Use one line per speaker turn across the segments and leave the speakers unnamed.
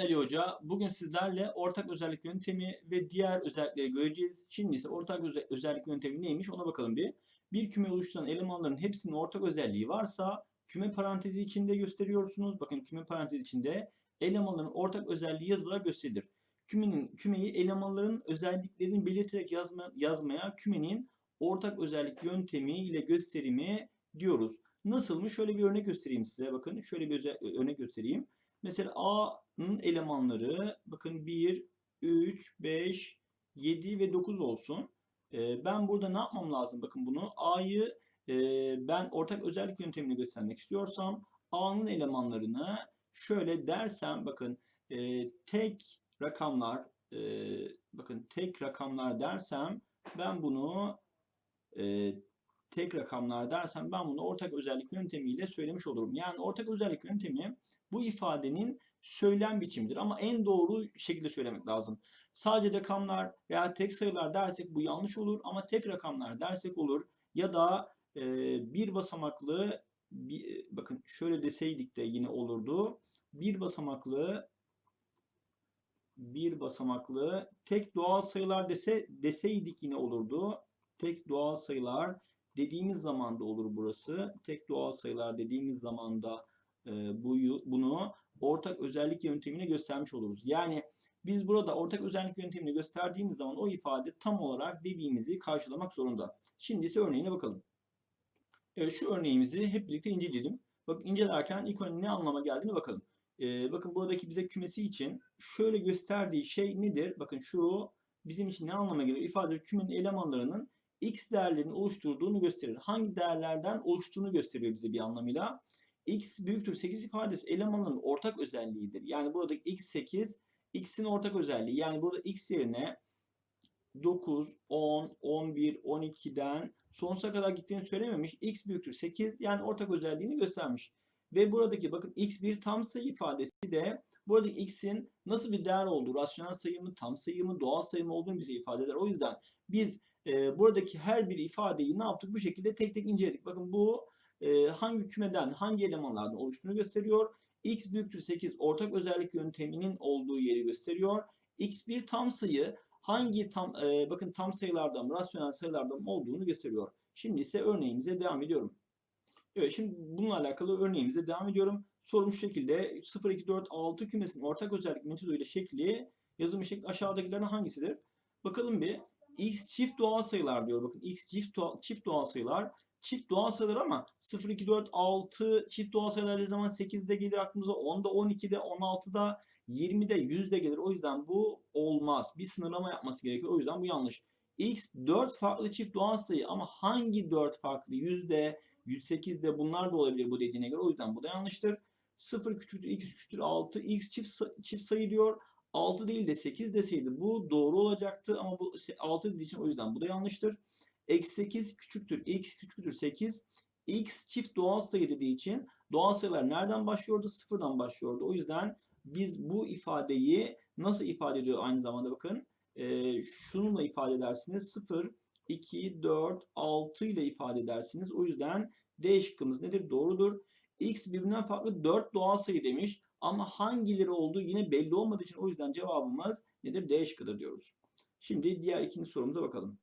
Ali Hoca. Bugün sizlerle ortak özellik yöntemi ve diğer özellikleri göreceğiz. Şimdi ise ortak öze- özellik yöntemi neymiş ona bakalım bir. Bir küme oluşturan elemanların hepsinin ortak özelliği varsa küme parantezi içinde gösteriyorsunuz. Bakın küme parantezi içinde elemanların ortak özelliği yazılarak gösterilir. Kümenin, kümeyi elemanların özelliklerini belirterek yazma, yazmaya kümenin ortak özellik yöntemi ile gösterimi diyoruz. Nasılmış? Şöyle bir örnek göstereyim size. Bakın şöyle bir özel, örnek göstereyim. Mesela A'nın elemanları bakın 1, 3, 5, 7 ve 9 olsun. Ee, ben burada ne yapmam lazım? Bakın bunu A'yı e, ben ortak özellik yöntemini göstermek istiyorsam A'nın elemanlarını şöyle dersem bakın e, tek rakamlar e, bakın tek rakamlar dersem ben bunu tek rakamlar dersem ben bunu ortak özellik yöntemiyle söylemiş olurum. Yani ortak özellik yöntemi bu ifadenin söylem biçimidir ama en doğru şekilde söylemek lazım. Sadece rakamlar veya tek sayılar dersek bu yanlış olur ama tek rakamlar dersek olur ya da e, bir basamaklı bir, bakın şöyle deseydik de yine olurdu. Bir basamaklı bir basamaklı tek doğal sayılar dese deseydik yine olurdu. Tek doğal sayılar dediğimiz zaman da olur burası. Tek doğal sayılar dediğimiz zaman da e, buyu, bunu ortak özellik yöntemine göstermiş oluruz. Yani biz burada ortak özellik yöntemini gösterdiğimiz zaman o ifade tam olarak dediğimizi karşılamak zorunda. Şimdi ise örneğine bakalım. Evet şu örneğimizi hep birlikte inceleyelim. Bakın incelerken ilk önce ne anlama geldiğini bakalım. Ee, bakın buradaki bize kümesi için şöyle gösterdiği şey nedir? Bakın şu bizim için ne anlama geliyor? İfade kümenin elemanlarının x değerlerini oluşturduğunu gösterir. Hangi değerlerden oluştuğunu gösteriyor bize bir anlamıyla. X büyüktür 8 ifadesi elemanların ortak özelliğidir. Yani buradaki x 8 x'in ortak özelliği. Yani burada x yerine 9, 10, 11, 12'den sonsuza kadar gittiğini söylememiş. x büyüktür 8 yani ortak özelliğini göstermiş. Ve buradaki bakın x bir tam sayı ifadesi de buradaki x'in nasıl bir değer olduğu, rasyonel sayı mı, tam sayı mı, doğal sayı mı olduğunu bize ifade eder. O yüzden biz e, buradaki her bir ifadeyi ne yaptık? Bu şekilde tek tek inceledik. Bakın bu e, hangi kümeden, hangi elemanlardan oluştuğunu gösteriyor. x büyüktür 8 ortak özellik yönteminin olduğu yeri gösteriyor. x bir tam sayı hangi tam e, bakın tam sayılardan rasyonel sayılardan olduğunu gösteriyor. Şimdi ise örneğimize devam ediyorum. Evet şimdi bununla alakalı örneğimize devam ediyorum. Sorum şu şekilde 0, 2, 4, 6 kümesinin ortak özellik metoduyla şekli yazılmış şekli aşağıdakilerden hangisidir? Bakalım bir x çift doğal sayılar diyor. Bakın x çift doğal, çift doğal sayılar. Çift doğal sayılar ama 0, 2, 4, 6 çift doğal sayılar dediği zaman 8'de gelir aklımıza. 10'da, 12'de, 16'da, 20'de, 100'de gelir. O yüzden bu olmaz. Bir sınırlama yapması gerekiyor. O yüzden bu yanlış. x 4 farklı çift doğal sayı ama hangi 4 farklı? Yüzde, 108'de bunlar da olabilir bu dediğine göre. O yüzden bu da yanlıştır. 0 küçüktür, x küçüktür 6. x çift, çift sayı diyor. 6 değil de 8 deseydi bu doğru olacaktı ama bu 6 dediği için o yüzden bu da yanlıştır. Eksi 8 küçüktür, x küçüktür 8. x çift doğal sayı dediği için doğal sayılar nereden başlıyordu? Sıfırdan başlıyordu. O yüzden biz bu ifadeyi nasıl ifade ediyor aynı zamanda bakın. E, şununla ifade edersiniz. 0, 2, 4, 6 ile ifade edersiniz. O yüzden D şıkkımız nedir? Doğrudur. X birbirinden farklı 4 doğal sayı demiş. Ama hangileri olduğu yine belli olmadığı için o yüzden cevabımız nedir? D şıkkıdır diyoruz. Şimdi diğer ikinci sorumuza bakalım.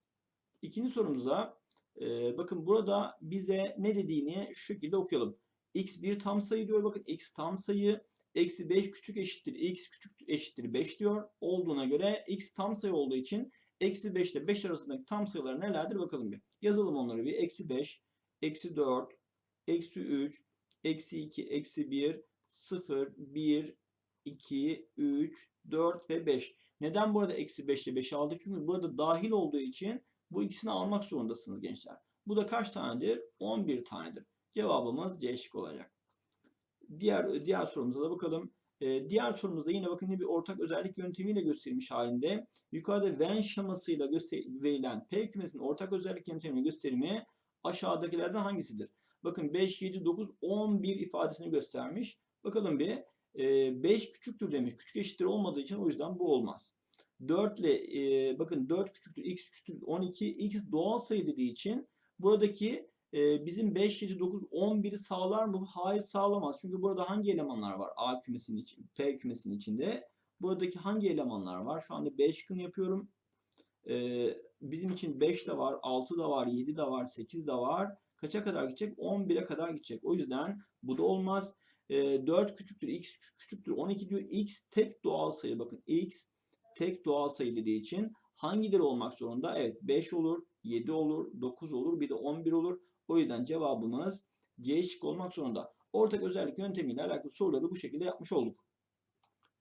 İkinci sorumuzda e, bakın burada bize ne dediğini şu şekilde okuyalım. X bir tam sayı diyor. Bakın X tam sayı. Eksi 5 küçük eşittir. X küçük eşittir 5 diyor. Olduğuna göre X tam sayı olduğu için eksi 5 ile 5 arasındaki tam sayılar nelerdir bakalım bir. Yazalım onları bir. Eksi 5, eksi 4, eksi 3, eksi 2, eksi 1, 0, 1, 2, 3, 4 ve 5. Neden burada eksi 5 ile 5'i aldık? Çünkü burada dahil olduğu için bu ikisini almak zorundasınız gençler. Bu da kaç tanedir? 11 tanedir. Cevabımız C şık olacak. Diğer diğer sorumuza da bakalım. Ee, diğer sorumuzda yine bakın bir ortak özellik yöntemiyle gösterilmiş halinde. Yukarıda Venn şemasıyla verilen P kümesinin ortak özellik yöntemini gösterimi aşağıdakilerden hangisidir? Bakın 5, 7, 9, 11 ifadesini göstermiş. Bakalım bir. 5 küçüktür demiş. Küçük eşittir olmadığı için o yüzden bu olmaz. 4 ile e, bakın 4 küçüktür, x küçüktür 12. x doğal sayı dediği için buradaki e, bizim 5, 7, 9, 11'i sağlar mı? Hayır sağlamaz. Çünkü burada hangi elemanlar var? A kümesinin için, P kümesinin içinde. Buradaki hangi elemanlar var? Şu anda 5 şıkkını yapıyorum. Ee, bizim için 5 de var, 6 da var, 7 de var, 8 de var. Kaça kadar gidecek? 11'e kadar gidecek. O yüzden bu da olmaz. Ee, 4 küçüktür, x küçüktür, 12 diyor. x tek doğal sayı. Bakın x tek doğal sayı dediği için hangileri olmak zorunda? Evet 5 olur, 7 olur, 9 olur, bir de 11 olur. O yüzden cevabımız C şık olmak zorunda. Ortak özellik yöntemiyle alakalı soruları bu şekilde yapmış olduk.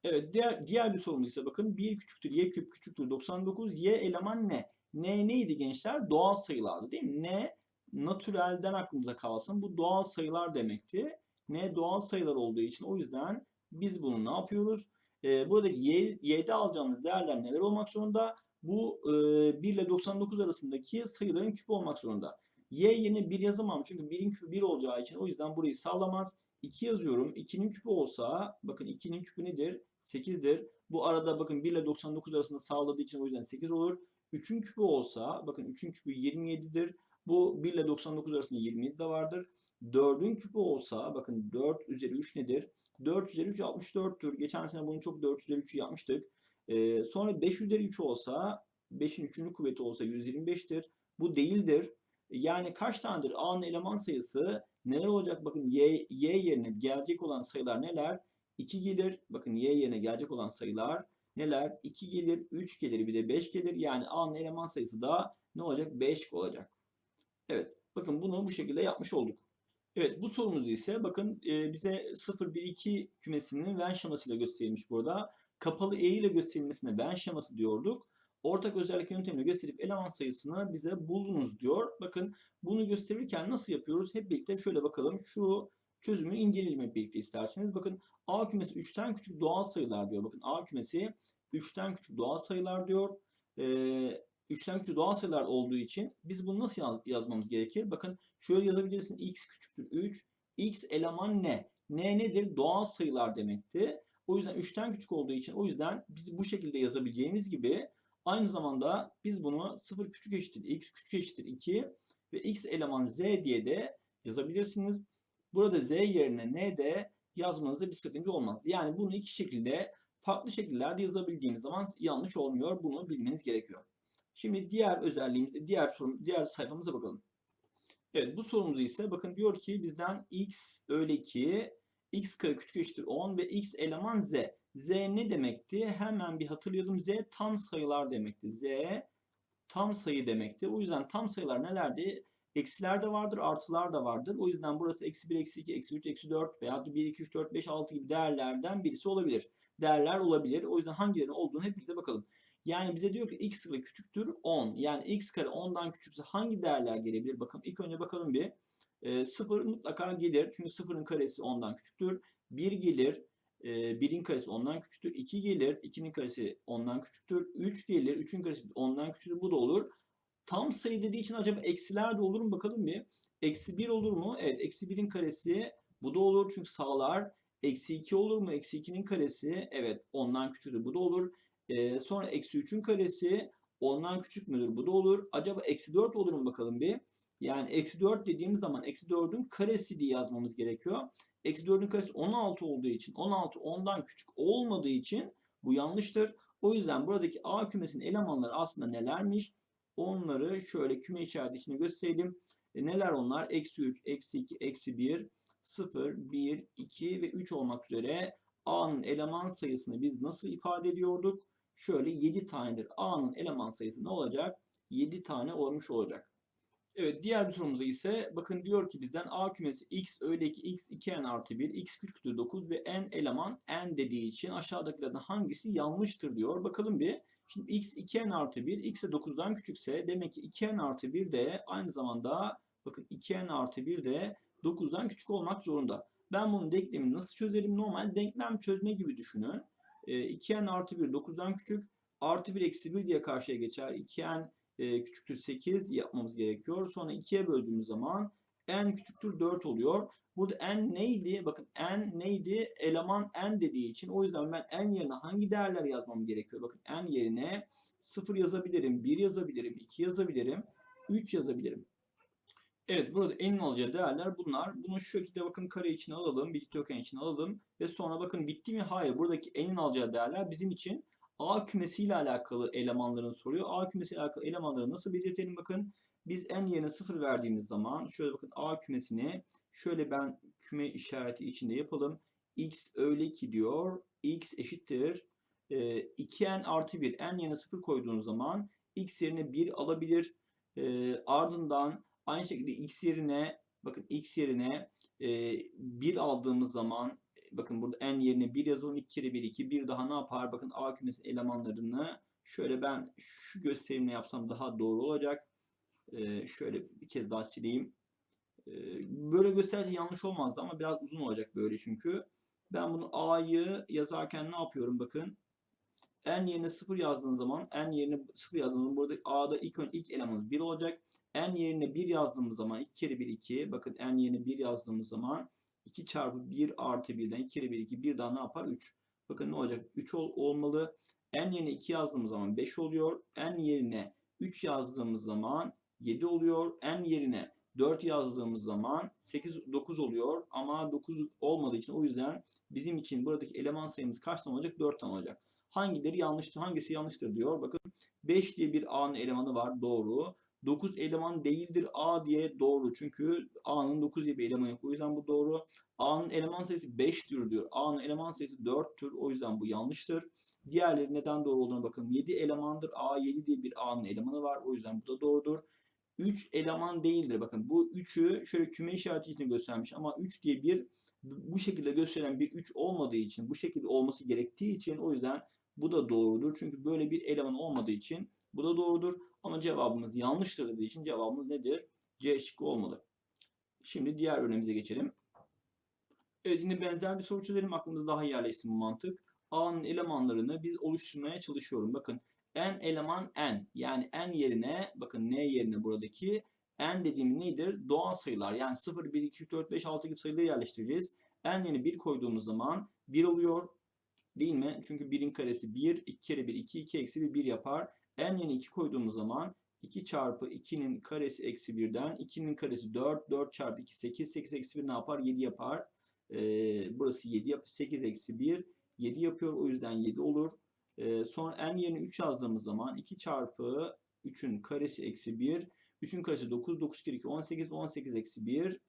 Evet diğer, diğer bir sorumuz ise bakın 1 küçüktür y küp küçüktür 99 y eleman ne? Ne neydi gençler? Doğal sayılardı değil mi? Ne natürelden aklımıza kalsın. Bu doğal sayılar demekti. Ne doğal sayılar olduğu için o yüzden biz bunu ne yapıyoruz? Ee, buradaki y, y'de alacağımız değerler neler olmak zorunda? Bu e, 1 ile 99 arasındaki sayıların küpü olmak zorunda. Y yerine 1 yazamam çünkü 1'in küpü 1 olacağı için o yüzden burayı sağlamaz. 2 yazıyorum. 2'nin küpü olsa bakın 2'nin küpü nedir? 8'dir. Bu arada bakın 1 ile 99 arasında sağladığı için o yüzden 8 olur. 3'ün küpü olsa bakın 3'ün küpü 27'dir. Bu 1 ile 99 arasında 27 de vardır. 4'ün küpü olsa bakın 4 üzeri 3 nedir? 4 üzeri 3 64'tür. Geçen sene bunu çok 4 üzeri 3'ü yapmıştık. Ee, sonra 5 üzeri 3 olsa 5'in 3'ünün kuvveti olsa 125'tir. Bu değildir. Yani kaç tanedir? A'nın eleman sayısı neler olacak? Bakın y, y yerine gelecek olan sayılar neler? 2 gelir. Bakın y yerine gelecek olan sayılar neler? 2 gelir, 3 gelir, bir de 5 gelir. Yani A'nın eleman sayısı da ne olacak? 5 olacak. Evet. Bakın bunu bu şekilde yapmış olduk. Evet bu sorumuz ise bakın e, bize 0, 1, 2 kümesinin Venn şemasıyla gösterilmiş burada. Kapalı E ile gösterilmesine Venn şeması diyorduk. Ortak özellik yöntemiyle gösterip eleman sayısını bize bulunuz diyor. Bakın bunu gösterirken nasıl yapıyoruz? Hep birlikte şöyle bakalım. Şu çözümü inceleyelim hep birlikte isterseniz. Bakın A kümesi 3'ten küçük doğal sayılar diyor. Bakın A kümesi 3'ten küçük doğal sayılar diyor. Ee, 3'ten küçük doğal sayılar olduğu için biz bunu nasıl yaz, yazmamız gerekir? Bakın şöyle yazabilirsin. X küçüktür 3. X eleman ne? Ne nedir? Doğal sayılar demekti. O yüzden 3'ten küçük olduğu için o yüzden biz bu şekilde yazabileceğimiz gibi aynı zamanda biz bunu 0 küçük eşittir x küçük eşittir 2 ve x eleman z diye de yazabilirsiniz. Burada z yerine n de yazmanızda bir sıkıntı olmaz. Yani bunu iki şekilde farklı şekillerde yazabildiğiniz zaman yanlış olmuyor. Bunu bilmeniz gerekiyor. Şimdi diğer özelliğimiz, diğer sorum, diğer sayfamıza bakalım. Evet bu sorumuz ise bakın diyor ki bizden x öyle ki x kare küçük eşittir 10 ve x eleman z. z ne demekti? Hemen bir hatırlayalım. z tam sayılar demekti. z tam sayı demekti. O yüzden tam sayılar nelerdi? Eksiler de vardır, artılar da vardır. O yüzden burası eksi 1, eksi 2, eksi 3, eksi 4 veya 1, 2, 3, 4, 5, 6 gibi değerlerden birisi olabilir. Değerler olabilir. O yüzden hangilerinin olduğunu hep birlikte bakalım. Yani bize diyor ki x kare küçüktür 10. Yani x kare 10'dan küçükse hangi değerler gelebilir? Bakın ilk önce bakalım bir. E, 0 mutlaka gelir. Çünkü 0'ın karesi 10'dan küçüktür. 1 gelir. E, 1'in karesi 10'dan küçüktür. 2 gelir. 2'nin karesi 10'dan küçüktür. 3 gelir. 3'ün karesi 10'dan küçüktür. Bu da olur. Tam sayı dediği için acaba eksiler de olur mu? Bakalım bir. Eksi 1 olur mu? Evet. Eksi 1'in karesi bu da olur. Çünkü sağlar. Eksi 2 olur mu? Eksi 2'nin karesi evet 10'dan küçüktür. Bu da olur. Ee, sonra eksi 3'ün karesi 10'dan küçük müdür? Bu da olur. Acaba eksi 4 olur mu bakalım bir. Yani eksi 4 dediğimiz zaman eksi 4'ün karesi diye yazmamız gerekiyor. Eksi 4'ün karesi 16 olduğu için 16 10'dan küçük olmadığı için bu yanlıştır. O yüzden buradaki A kümesinin elemanları aslında nelermiş? Onları şöyle küme işareti içinde gösterelim. E neler onlar? Eksi 3, eksi 2, eksi 1, 0, 1, 2 ve 3 olmak üzere A'nın eleman sayısını biz nasıl ifade ediyorduk? Şöyle 7 tanedir. A'nın eleman sayısı ne olacak? 7 tane olmuş olacak. Evet diğer bir sorumuzda ise bakın diyor ki bizden A kümesi x öyle ki x 2n artı 1 x küçüktür 9 ve n eleman n dediği için aşağıdakilerden hangisi yanlıştır diyor. Bakalım bir. Şimdi x 2n artı 1 x de 9'dan küçükse demek ki 2n artı 1 de aynı zamanda bakın 2n artı 1 de 9'dan küçük olmak zorunda. Ben bunun denklemini nasıl çözerim? Normal denklem çözme gibi düşünün. E, 2n artı 1 9'dan küçük. Artı 1 eksi 1 diye karşıya geçer. 2n e, küçüktür 8 yapmamız gerekiyor. Sonra 2'ye böldüğümüz zaman n küçüktür 4 oluyor. Burada n neydi? Bakın n neydi? Eleman n dediği için. O yüzden ben n yerine hangi değerler yazmam gerekiyor? Bakın n yerine 0 yazabilirim, 1 yazabilirim, 2 yazabilirim, 3 yazabilirim. Evet burada n'in alacağı değerler bunlar. Bunu şu şekilde bakın kare içine alalım. Bir dikdörtgen içine alalım. Ve sonra bakın bitti mi? Hayır. Buradaki n'in alacağı değerler bizim için A kümesiyle alakalı elemanların soruyor. A kümesiyle alakalı elemanları nasıl belirtelim bakın. Biz n yerine 0 verdiğimiz zaman şöyle bakın A kümesini şöyle ben küme işareti içinde yapalım. x öyle ki diyor. x eşittir. E, 2n artı 1. n yerine 0 koyduğunuz zaman x yerine 1 alabilir. E, ardından aynı şekilde x yerine bakın x yerine e, 1 aldığımız zaman bakın burada n yerine 1 yazalım. 2 kere 1 2. Bir daha ne yapar? Bakın A kümesinin elemanlarını şöyle ben şu gösterimle yapsam daha doğru olacak. Ee, şöyle bir kez daha sileyim. Ee, böyle gösterse yanlış olmazdı ama biraz uzun olacak böyle çünkü. Ben bunu A'yı yazarken ne yapıyorum bakın. N yerine 0 yazdığım zaman N yerine 0 yazdığım zaman burada A'da ilk ilk elemanımız 1 olacak. N yerine 1 yazdığımız zaman 2 kere 1 2. Bakın N yerine 1 yazdığımız zaman 2 çarpı 1 artı 1'den 2 kere 1 2 bir daha ne yapar? 3. Bakın ne olacak? 3 ol, olmalı. N yerine 2 yazdığımız zaman 5 oluyor. N yerine 3 yazdığımız zaman 7 oluyor. N yerine 4 yazdığımız zaman 8 9 oluyor. Ama 9 olmadığı için o yüzden bizim için buradaki eleman sayımız kaç tane olacak? 4 tane olacak. Hangileri yanlıştır? Hangisi yanlıştır diyor. Bakın 5 diye bir A'nın elemanı var. Doğru. 9 eleman değildir A diye doğru. Çünkü A'nın 9 diye bir eleman yok. O yüzden bu doğru. A'nın eleman sayısı 5'tür diyor. A'nın eleman sayısı 4'tür. O yüzden bu yanlıştır. Diğerleri neden doğru olduğuna bakalım. 7 elemandır. A 7 diye bir A'nın elemanı var. O yüzden bu da doğrudur. 3 eleman değildir. Bakın bu 3'ü şöyle küme işareti içinde göstermiş ama 3 diye bir bu şekilde gösteren bir 3 olmadığı için bu şekilde olması gerektiği için o yüzden bu da doğrudur. Çünkü böyle bir eleman olmadığı için bu da doğrudur. Ama cevabımız yanlıştır dediği için cevabımız nedir? C şıkkı olmalı. Şimdi diğer örneğimize geçelim. Evet yine benzer bir soru çözelim. Aklımızda daha yerleşsin bu mantık. A'nın elemanlarını biz oluşturmaya çalışıyorum. Bakın n eleman n. Yani n yerine bakın n yerine buradaki n dediğim nedir? Doğal sayılar. Yani 0, 1, 2, 3, 4, 5, 6 gibi sayıları yerleştireceğiz. n yerine 1 koyduğumuz zaman 1 oluyor. Değil mi? Çünkü 1'in karesi 1. 2 kere 1 2. 2 eksi 1 1 yapar. N yerine 2 koyduğumuz zaman 2 çarpı 2'nin karesi eksi 1'den 2'nin karesi 4. 4 çarpı 2 8. 8 eksi 1 ne yapar? 7 yapar. Ee, burası 7 yapar. 8 eksi 1 7 yapıyor. O yüzden 7 olur. Ee, sonra n yerine 3 yazdığımız zaman 2 çarpı 3'ün karesi eksi 1. 3'ün karesi 9. 9 kere 2 18. 18 eksi 1.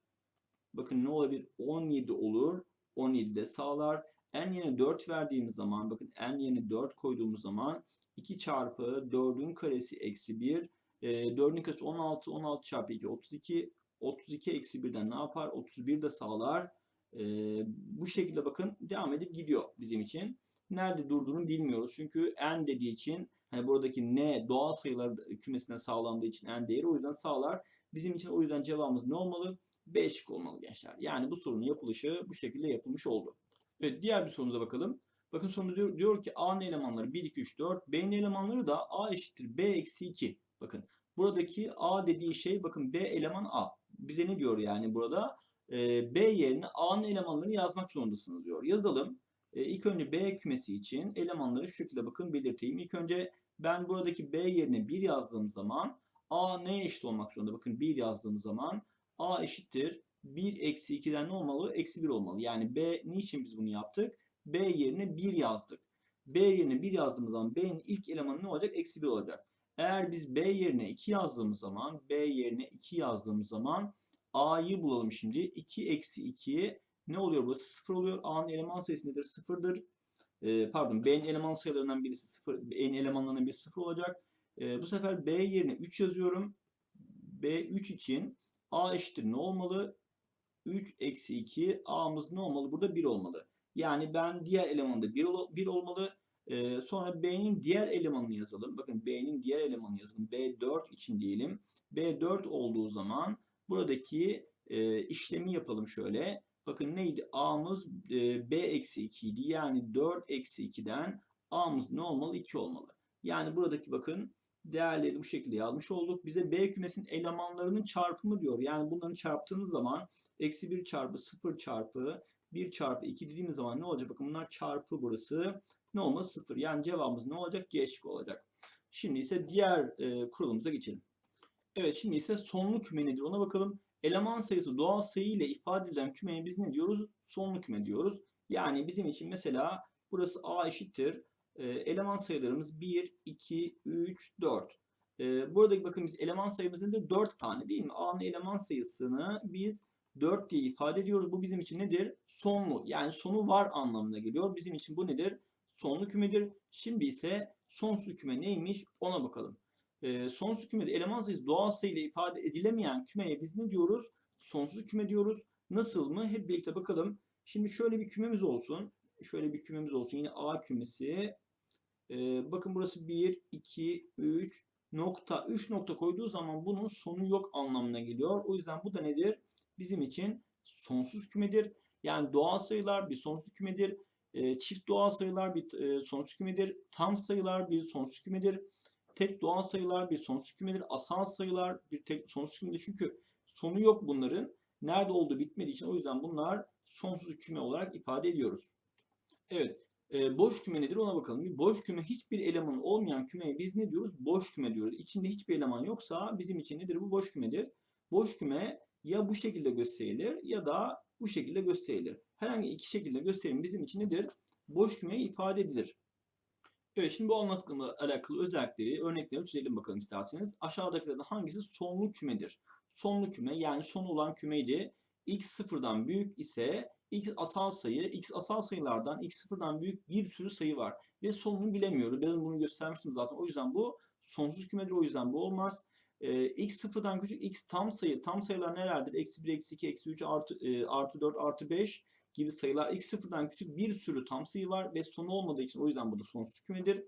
Bakın ne olabilir? 17 olur. 17 de sağlar. N yerine 4 verdiğimiz zaman bakın n yerine 4 koyduğumuz zaman 2 çarpı 4'ün karesi eksi 1. E, 4'ün karesi 16. 16 çarpı 2 32. 32 eksi 1'den ne yapar? 31 de sağlar. E, bu şekilde bakın devam edip gidiyor bizim için. Nerede durduğunu bilmiyoruz. Çünkü n dediği için hani buradaki n doğal sayılar kümesine sağlandığı için n değeri o yüzden sağlar. Bizim için o yüzden cevabımız ne olmalı? B şık olmalı gençler. Yani bu sorunun yapılışı bu şekilde yapılmış oldu. Evet diğer bir sorumuza bakalım. Bakın sonunda diyor, diyor ki A'nın elemanları 1, 2, 3, 4. B'nin elemanları da A eşittir B eksi 2. Bakın buradaki A dediği şey bakın B eleman A. Bize ne diyor yani burada? Ee, B yerine A'nın elemanlarını yazmak zorundasınız diyor. Yazalım. Ee, ilk önce B kümesi için elemanları şu şekilde bakın belirteyim. İlk önce ben buradaki B yerine 1 yazdığım zaman A neye eşit olmak zorunda? Bakın 1 yazdığım zaman A eşittir 1 eksi 2'den ne olmalı? Eksi 1 olmalı. Yani B niçin biz bunu yaptık? B yerine 1 yazdık. B yerine 1 yazdığımız zaman B'nin ilk elemanı ne olacak? Eksi 1 olacak. Eğer biz B yerine 2 yazdığımız zaman B yerine 2 yazdığımız zaman A'yı bulalım şimdi. 2 eksi 2 ne oluyor burası? 0 oluyor. A'nın eleman sayısı nedir? 0'dır. Ee, pardon B'nin eleman sayılarından birisi 0. B'nin elemanlarından birisi 0 olacak. Ee, bu sefer B yerine 3 yazıyorum. B3 için A eşittir ne olmalı? 3 eksi 2 A'mız ne olmalı? Burada 1 olmalı. Yani ben diğer elemanda 1, ol, 1 olmalı. Ee, sonra B'nin diğer elemanını yazalım. Bakın B'nin diğer elemanını yazalım. B4 için diyelim. B4 olduğu zaman buradaki e, işlemi yapalım şöyle. Bakın neydi? A'mız e, B eksi 2 idi. Yani 4 eksi 2'den A'mız ne olmalı? 2 olmalı. Yani buradaki bakın değerleri bu şekilde yazmış olduk. Bize B kümesinin elemanlarının çarpımı diyor. Yani bunları çarptığınız zaman eksi 1 çarpı 0 çarpı 1 çarpı 2 dediğimiz zaman ne olacak? Bakın bunlar çarpı burası. Ne olmaz? 0. Yani cevabımız ne olacak? C olacak. Şimdi ise diğer e, kurulumuza geçelim. Evet şimdi ise sonlu küme nedir ona bakalım. eleman sayısı doğal sayı ile ifade edilen kümeye biz ne diyoruz? Sonlu küme diyoruz. Yani bizim için mesela burası A eşittir. Ee, eleman sayılarımız 1, 2, 3, 4. Ee, buradaki bakın biz eleman sayımız nedir? 4 tane değil mi? A'nın eleman sayısını biz 4 diye ifade ediyoruz. Bu bizim için nedir? Sonlu. Yani sonu var anlamına geliyor. Bizim için bu nedir? Sonlu kümedir. Şimdi ise sonsuz küme neymiş ona bakalım. Ee, sonsuz kümede eleman sayısı doğal sayı ile ifade edilemeyen kümeye biz ne diyoruz? Sonsuz küme diyoruz. Nasıl mı? Hep birlikte bakalım. Şimdi şöyle bir kümemiz olsun. Şöyle bir kümemiz olsun. Yine A kümesi. Ee, bakın burası 1, 2, 3 nokta. 3 nokta koyduğu zaman bunun sonu yok anlamına geliyor. O yüzden bu da nedir? Bizim için sonsuz kümedir. Yani doğal sayılar bir sonsuz kümedir. Ee, çift doğal sayılar bir e, sonsuz kümedir. Tam sayılar bir sonsuz kümedir. Tek doğal sayılar bir sonsuz kümedir. Asal sayılar bir tek sonsuz kümedir. Çünkü sonu yok bunların. Nerede olduğu bitmediği için o yüzden bunlar sonsuz küme olarak ifade ediyoruz. Evet. E, boş küme nedir ona bakalım. Bir boş küme hiçbir elemanı olmayan kümeye biz ne diyoruz? Boş küme diyoruz. İçinde hiçbir eleman yoksa bizim için nedir? Bu boş kümedir. Boş küme ya bu şekilde gösterilir ya da bu şekilde gösterilir. Herhangi iki şekilde gösterim bizim için nedir? Boş küme ifade edilir. Evet şimdi bu anlatımla alakalı özellikleri, örnekleri çizelim bakalım isterseniz. Aşağıdakilerden hangisi sonlu kümedir? Sonlu küme yani son olan kümeydi. x sıfırdan büyük ise x asal sayı, x asal sayılardan x sıfırdan büyük bir sürü sayı var. Ve sonunu bilemiyoruz. Ben bunu göstermiştim zaten. O yüzden bu sonsuz kümedir. O yüzden bu olmaz. Ee, x sıfırdan küçük x tam sayı. Tam sayılar nelerdir? Eksi 1, eksi 2, eksi 3, artı, e, artı 4, artı 5 gibi sayılar. x sıfırdan küçük bir sürü tam sayı var ve sonu olmadığı için o yüzden bu da sonsuz kümedir.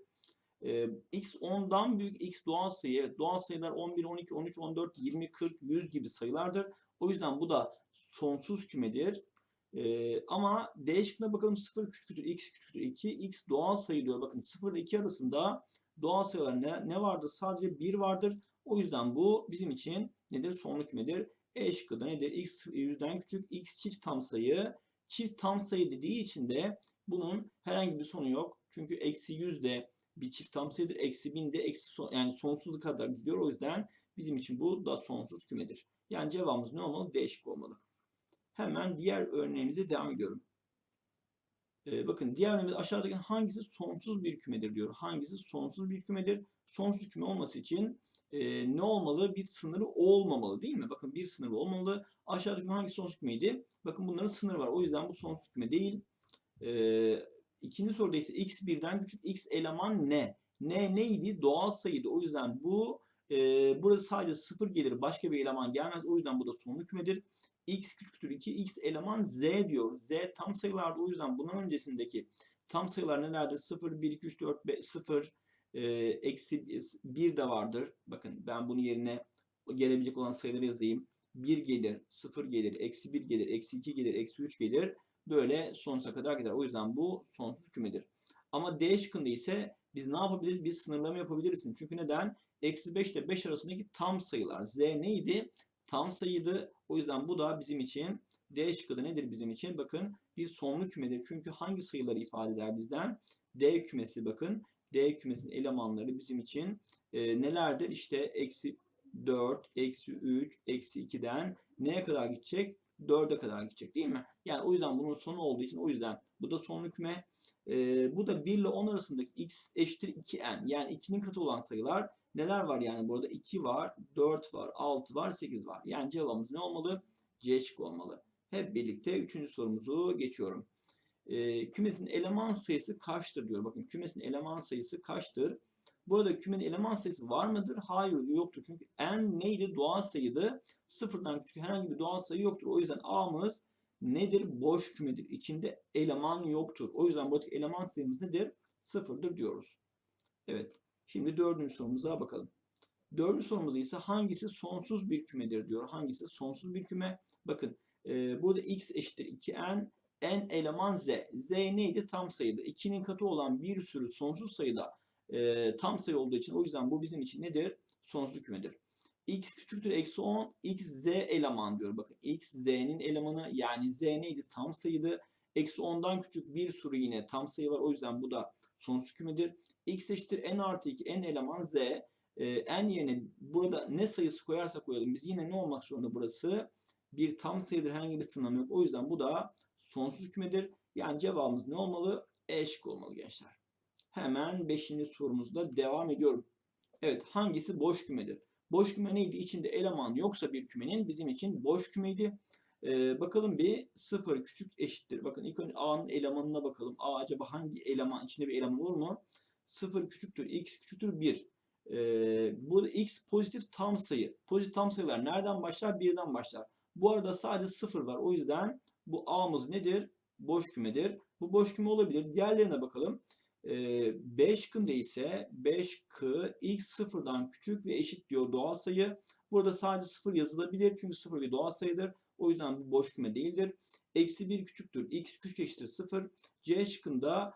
Ee, x 10'dan büyük x doğal sayı. Evet doğal sayılar 11, 12, 13, 14, 20, 40, 100 gibi sayılardır. O yüzden bu da sonsuz kümedir. Ee, ama D şıkkına bakalım 0 küçüktür x küçüktür 2. x doğal sayı diyor. Bakın 0 ile 2 arasında doğal sayılar ne, ne vardır? Sadece 1 vardır. O yüzden bu bizim için nedir? Sonlu kümedir. E şıkkı da nedir? x yüzden küçük x çift tam sayı. Çift tam sayı dediği için de bunun herhangi bir sonu yok. Çünkü eksi 100 de bir çift tam sayıdır. Eksi 1000 de eksi son, yani sonsuzluğa kadar gidiyor. O yüzden bizim için bu da sonsuz kümedir. Yani cevabımız ne olmalı? D olmalı. Hemen diğer örneğimize devam ediyorum. Ee, bakın diğer örneğimiz aşağıdaki hangisi sonsuz bir kümedir diyor. Hangisi sonsuz bir kümedir? Sonsuz küme olması için e, ne olmalı? Bir sınırı olmamalı değil mi? Bakın bir sınırı olmalı. Aşağıdaki hangisi sonsuz kümeydi? Bakın bunların sınırı var. O yüzden bu sonsuz küme değil. E, ikinci soruda ise x birden küçük x eleman ne? Ne neydi? Doğal sayıydı. O yüzden bu e, burada sadece sıfır gelir. Başka bir eleman gelmez. O yüzden bu da sonlu kümedir x küçüktür 2 x eleman z diyor. z tam sayılarda o yüzden bunun öncesindeki tam sayılar nelerdir? 0, 1, 2, 3, 4, 5, 0, e, eksi 1 de vardır. Bakın ben bunun yerine gelebilecek olan sayıları yazayım. 1 gelir, 0 gelir, eksi 1 gelir, eksi 2 gelir, eksi 3 gelir. Böyle sonsuza kadar gider. O yüzden bu sonsuz kümedir. Ama D şıkkında ise biz ne yapabiliriz? Biz sınırlama yapabilirsin. Çünkü neden? Eksi 5 ile 5 arasındaki tam sayılar. Z neydi? Tam sayıydı. O yüzden bu da bizim için D şıkkı da nedir bizim için? Bakın bir sonlu kümedir. Çünkü hangi sayıları ifade eder bizden? D kümesi bakın. D kümesinin elemanları bizim için e, nelerdir? İşte eksi 4, eksi 3, eksi 2'den neye kadar gidecek? 4'e kadar gidecek değil mi? Yani o yüzden bunun sonu olduğu için o yüzden bu da sonlu küme. E, bu da 1 ile 10 arasındaki x eşittir 2n. Yani 2'nin katı olan sayılar Neler var yani burada? 2 var, 4 var, 6 var, 8 var. Yani cevabımız ne olmalı? C şık olmalı. Hep birlikte 3. sorumuzu geçiyorum. E, kümesin eleman sayısı kaçtır diyor. Bakın kümesin eleman sayısı kaçtır? Burada kümenin eleman sayısı var mıdır? Hayır yoktur. Çünkü n neydi? Doğal sayıydı. Sıfırdan küçük herhangi bir doğal sayı yoktur. O yüzden A'mız nedir? Boş kümedir. İçinde eleman yoktur. O yüzden buradaki eleman sayımız nedir? Sıfırdır diyoruz. Evet. Şimdi dördüncü sorumuza bakalım. Dördüncü sorumuzda ise hangisi sonsuz bir kümedir diyor. Hangisi sonsuz bir küme? Bakın e, burada x eşittir 2n n eleman z. z neydi? Tam sayıda. 2'nin katı olan bir sürü sonsuz sayıda e, tam sayı olduğu için o yüzden bu bizim için nedir? Sonsuz kümedir. X küçüktür eksi 10 x z eleman diyor. Bakın x z'nin elemanı yani z neydi? Tam sayıydı. Eksi 10'dan küçük bir sürü yine tam sayı var. O yüzden bu da sonsuz kümedir. x eşittir n artı 2 n eleman z. E, n yerine burada ne sayısı koyarsak koyalım biz yine ne olmak zorunda burası? bir tam sayıdır herhangi bir sınırlama yok. O yüzden bu da sonsuz kümedir. Yani cevabımız ne olmalı? E olmalı gençler. Hemen 5. sorumuzda devam ediyorum. Evet hangisi boş kümedir? Boş küme neydi? İçinde eleman yoksa bir kümenin bizim için boş kümeydi. Ee, bakalım bir 0 küçük eşittir. Bakın ilk önce A'nın elemanına bakalım. A acaba hangi eleman içinde bir eleman olur mu? 0 küçüktür, x küçüktür 1. Ee, bu x pozitif tam sayı. Pozitif tam sayılar nereden başlar? 1'den başlar. Bu arada sadece 0 var. O yüzden bu A'mız nedir? Boş kümedir. Bu boş küme olabilir. Diğerlerine bakalım. Ee, 5 kında ise 5 k x sıfırdan küçük ve eşit diyor doğal sayı. Burada sadece 0 yazılabilir çünkü 0 bir doğal sayıdır. O yüzden bu boş küme değildir. Eksi 1 küçüktür. X küçük eşittir 0. C şıkkında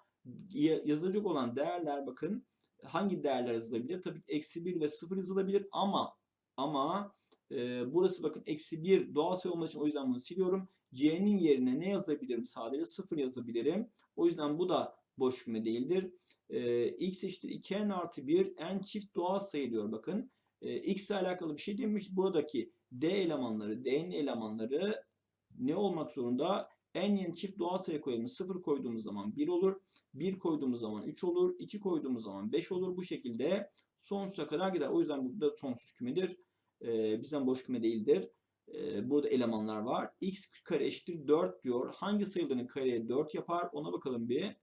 yazılacak olan değerler bakın hangi değerler yazılabilir? Tabii ki eksi 1 ve 0 yazılabilir ama ama e, burası bakın eksi 1 doğal sayı olmadığı için o yüzden bunu siliyorum. C'nin yerine ne yazabilirim? Sadece 0 yazabilirim. O yüzden bu da boş küme değildir. E, x eşittir 2n artı 1 n çift doğal sayı diyor bakın. E, x ile alakalı bir şey demiş. Buradaki d elemanları, d'nin elemanları ne olmak zorunda? n yeni çift doğal sayı koyalım. 0 koyduğumuz zaman 1 olur. 1 koyduğumuz zaman 3 olur. 2 koyduğumuz zaman 5 olur. Bu şekilde sonsuza kadar gider. O yüzden burada sonsuz kümedir. Ee, bizden boş küme değildir. Ee, burada elemanlar var. x kare eşittir 4 diyor. Hangi sayıların kareye 4 yapar? Ona bakalım bir.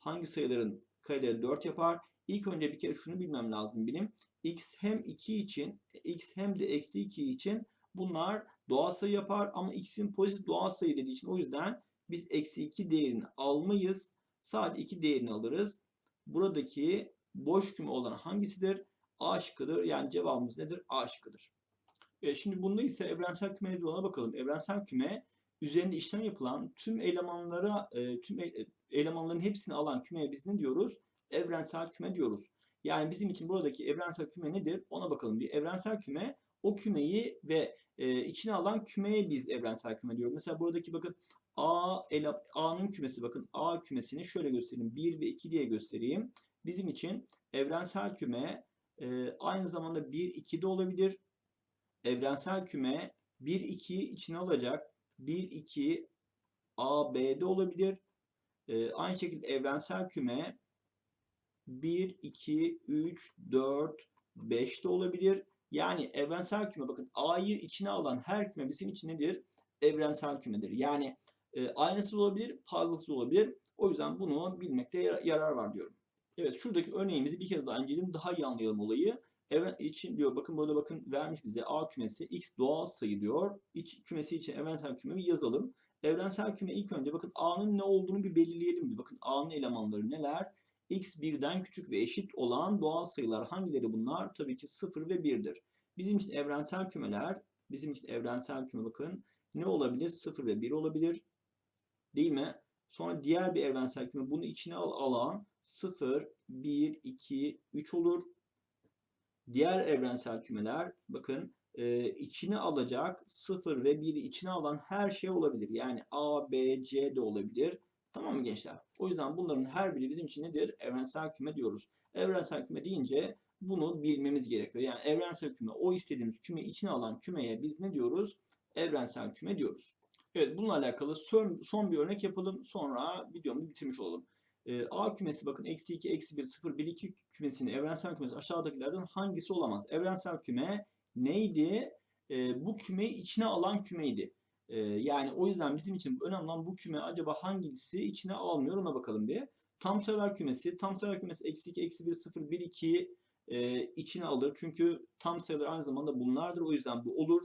Hangi sayıların kareleri 4 yapar? İlk önce bir kere şunu bilmem lazım benim. x hem 2 için, x hem de eksi 2 için bunlar doğal sayı yapar ama x'in pozitif doğal sayı dediği için o yüzden biz eksi 2 değerini almayız. Sadece 2 değerini alırız. Buradaki boş küme olan hangisidir? A şıkkıdır. Yani cevabımız nedir? A şıkkıdır. E şimdi bunda ise evrensel küme nedir ona bakalım. Evrensel küme üzerinde işlem yapılan tüm elemanlara e, tüm e, elemanların hepsini alan kümeye biz ne diyoruz? Evrensel küme diyoruz. Yani bizim için buradaki evrensel küme nedir? Ona bakalım. Bir evrensel küme o kümeyi ve e, içine alan kümeye biz evrensel küme diyoruz. Mesela buradaki bakın A A'nın kümesi bakın A kümesini şöyle göstereyim. 1 ve 2 diye göstereyim. Bizim için evrensel küme e, aynı zamanda 1 2 de olabilir. Evrensel küme 1 2 içine alacak. 1 2 A B'de olabilir. E, aynı şekilde evrensel küme 1 2 3 4 5 de olabilir. Yani evrensel küme bakın A'yı içine alan her küme bizim için nedir? Evrensel kümedir. Yani e, aynısı olabilir, fazlası olabilir. O yüzden bunu bilmekte yarar var diyorum. Evet şuradaki örneğimizi bir kez daha inceleyelim. Daha iyi anlayalım olayı. Evren için diyor bakın burada bakın vermiş bize A kümesi x doğal sayı diyor. İç kümesi için evrensel kümeyi yazalım. Evrensel küme ilk önce bakın A'nın ne olduğunu bir belirleyelim. Bakın A'nın elemanları neler? x birden küçük ve eşit olan doğal sayılar hangileri bunlar? Tabii ki 0 ve 1'dir. Bizim için evrensel kümeler, bizim için evrensel küme bakın ne olabilir? 0 ve 1 olabilir. Değil mi? Sonra diğer bir evrensel küme bunu içine al alan 0, 1, 2, 3 olur. Diğer evrensel kümeler bakın e, içine alacak 0 ve 1'i içine alan her şey olabilir. Yani A, B, C de olabilir. Tamam mı gençler? O yüzden bunların her biri bizim için nedir? Evrensel küme diyoruz. Evrensel küme deyince bunu bilmemiz gerekiyor. Yani evrensel küme o istediğimiz küme içine alan kümeye biz ne diyoruz? Evrensel küme diyoruz. Evet bununla alakalı son, son bir örnek yapalım. Sonra videomuzu bitirmiş olalım. Ee, A kümesi bakın eksi 2, eksi 1, 0, 1, 2 kümesinin evrensel kümesi aşağıdakilerden hangisi olamaz? Evrensel küme neydi? Ee, bu kümeyi içine alan kümeydi. Ee, yani o yüzden bizim için önemli olan bu küme acaba hangisi içine almıyor ona bakalım bir. Tam sayılar kümesi, tam sayılar kümesi eksi 2, eksi 1, 0, 1, 2 e, içine alır. Çünkü tam sayılar aynı zamanda bunlardır. O yüzden bu olur.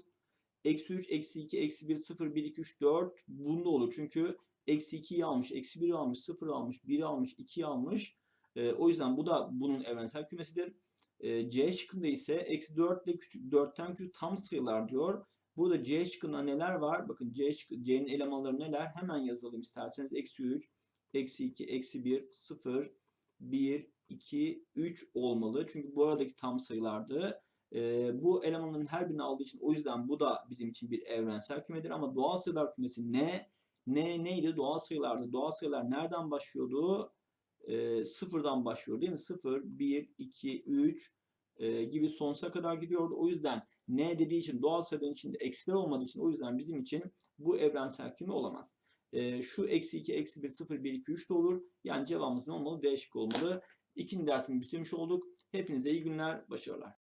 Eksi 3, eksi 2, eksi 1, 0, 1, 2, 3, 4 bunda olur. Çünkü eksi 2'yi almış, eksi 1'i almış, 0'ı almış, 1'i almış, 2'yi almış. E, o yüzden bu da bunun evrensel kümesidir. E, C şıkkında ise eksi 4 ile küçük, 4'ten küçük tam sayılar diyor. Burada C şıkkında neler var? Bakın C C'nin elemanları neler? Hemen yazalım isterseniz. Eksi 3, eksi 2, eksi 1, 0, 1, 2, 3 olmalı. Çünkü bu aradaki tam sayılardı. E, bu elemanların her birini aldığı için o yüzden bu da bizim için bir evrensel kümedir. Ama doğal sayılar kümesi ne? Ne neydi? Doğal sayılardı. Doğal sayılar nereden başlıyordu? E, sıfırdan başlıyor değil mi? 0, 1, 2, 3 e, gibi sonsuza kadar gidiyordu. O yüzden n dediği için doğal sayıların içinde eksiler olmadığı için o yüzden bizim için bu evrensel küme olamaz. Ee, şu eksi 2, eksi 1, 0, 1, 2, 3 de olur. Yani cevabımız ne olmalı? D şıkkı olmalı. İkinci dersimi bitirmiş olduk. Hepinize iyi günler, başarılar.